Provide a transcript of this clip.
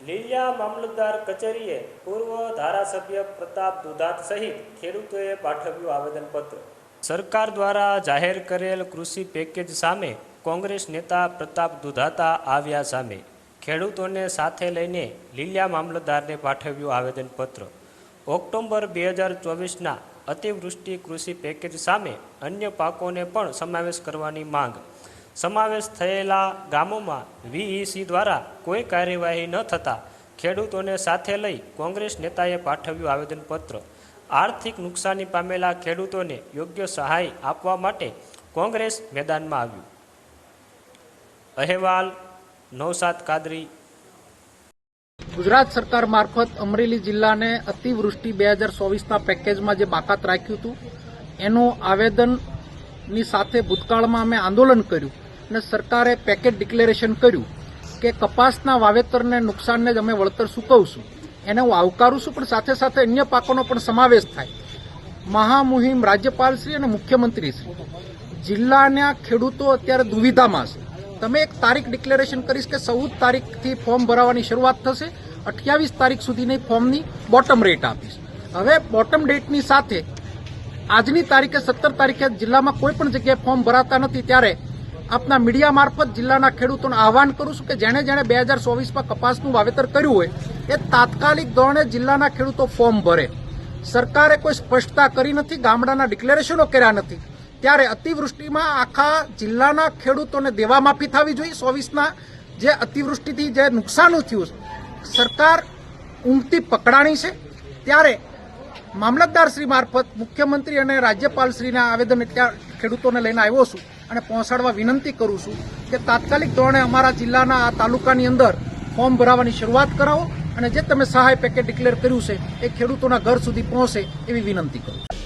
લીલિયા મામલતદાર કચેરીએ પૂર્વ ધારાસભ્ય પ્રતાપ દુધાત સહિત ખેડૂતોએ પાઠવ્યું આવેદનપત્ર. સરકાર દ્વારા જાહેર કરેલ કૃષિ પેકેજ સામે કોંગ્રેસ નેતા પ્રતાપ દુધાતા આવ્યા સામે ખેડૂતોને સાથે લઈને લીલિયા મામલતદારને પાઠવ્યું આવેદનપત્ર. ઓક્ટોબર બે હજાર ચોવીસના અતિવૃષ્ટિ કૃષિ પેકેજ સામે અન્ય પાકોને પણ સમાવેશ કરવાની માંગ સમાવેશ થયેલા ગામોમાં વીઈસી દ્વારા કોઈ કાર્યવાહી ન થતાં ખેડૂતોને સાથે લઈ કોંગ્રેસ નેતાએ પાઠવ્યું આવેદનપત્ર. આર્થિક નુકસાની પામેલા ખેડૂતોને યોગ્ય સહાય આપવા માટે કોંગ્રેસ મેદાનમાં આવ્યું. અહેવાલ નવસાત કાદરી. ગુજરાત સરકાર મારફત અમરેલી જિલ્લાને અતિવૃષ્ટિ બે હજાર ચોવીસના પેકેજમાં જે બાકાત રાખ્યું હતું, એનું આવેદનની સાથે ભૂતકાળમાં અમે આંદોલન કર્યું. અને સરકારે પેકેજ ડિક્લેરેશન કર્યું કે કપાસના વાવેતરને નુકસાનને જ અમે વળતર ચૂકવશું. એને હું આવકારું છું, પણ સાથે સાથે અન્ય પાકોનો પણ સમાવેશ થાય. મહામુહિમ રાજ્યપાલશ્રી અને મુખ્યમંત્રીશ્રી. જિલ્લાના ખેડૂતો અત્યારે દુવિધામાં છે. તમે એક તારીખ ડિક્લેરેશન કરીશ કે ચૌદ તારીખથી ફોર્મ ભરાવાની શરૂઆત થશે. અઠ્યાવીસ તારીખ સુધીની ફોર્મની બોટમ રેટ આપીશ. હવે બોટમ ડેટની સાથે આજની તારીખે સત્તર તારીખે જિલ્લામાં કોઈ પણ જગ્યાએ ફોર્મ ભરાતા નથી, ત્યારે આપના મીડિયા મારફત જિલ્લાના ખેડૂતોને આહવાન કરું છું કે જેણે જેણે બે હજાર ચોવીસમાં કપાસનું વાવેતર કર્યું હોય, એ તાત્કાલિક ધોરણે જિલ્લાના ખેડૂતો ફોર્મ ભરે. સરકારે કોઈ સ્પષ્ટતા કરી નથી, ગામડાના ડિક્લેરેશનો કર્યા નથી. ત્યારે અતિવૃષ્ટિમાં આખા જિલ્લાના ખેડૂતોને દેવા માફી થવી જોઈએ. ચોવીસના જે અતિવૃષ્ટિથી જે નુકસાન થયું સરકાર ઊંઘતી પકડાણી છે. ત્યારે મામલતદારશ્રી મારફત મુખ્યમંત્રી અને રાજ્યપાલશ્રીના આવેદન ખેડૂતોને લઈને આવ્યો છું. અને પહોંચાડવા વિનંતી કરું છું કે તાત્કાલિક ધોરણે અમારા જિલ્લાના આ તાલુકાની અંદર ફોર્મ ભરાવાની શરૂઆત કરાવો અને જે તમે સહાય પેકેજ ડિક્લેર કર્યું છે એ ખેડૂતોના ઘર સુધી પહોંચે એવી વિનંતી કરું છું.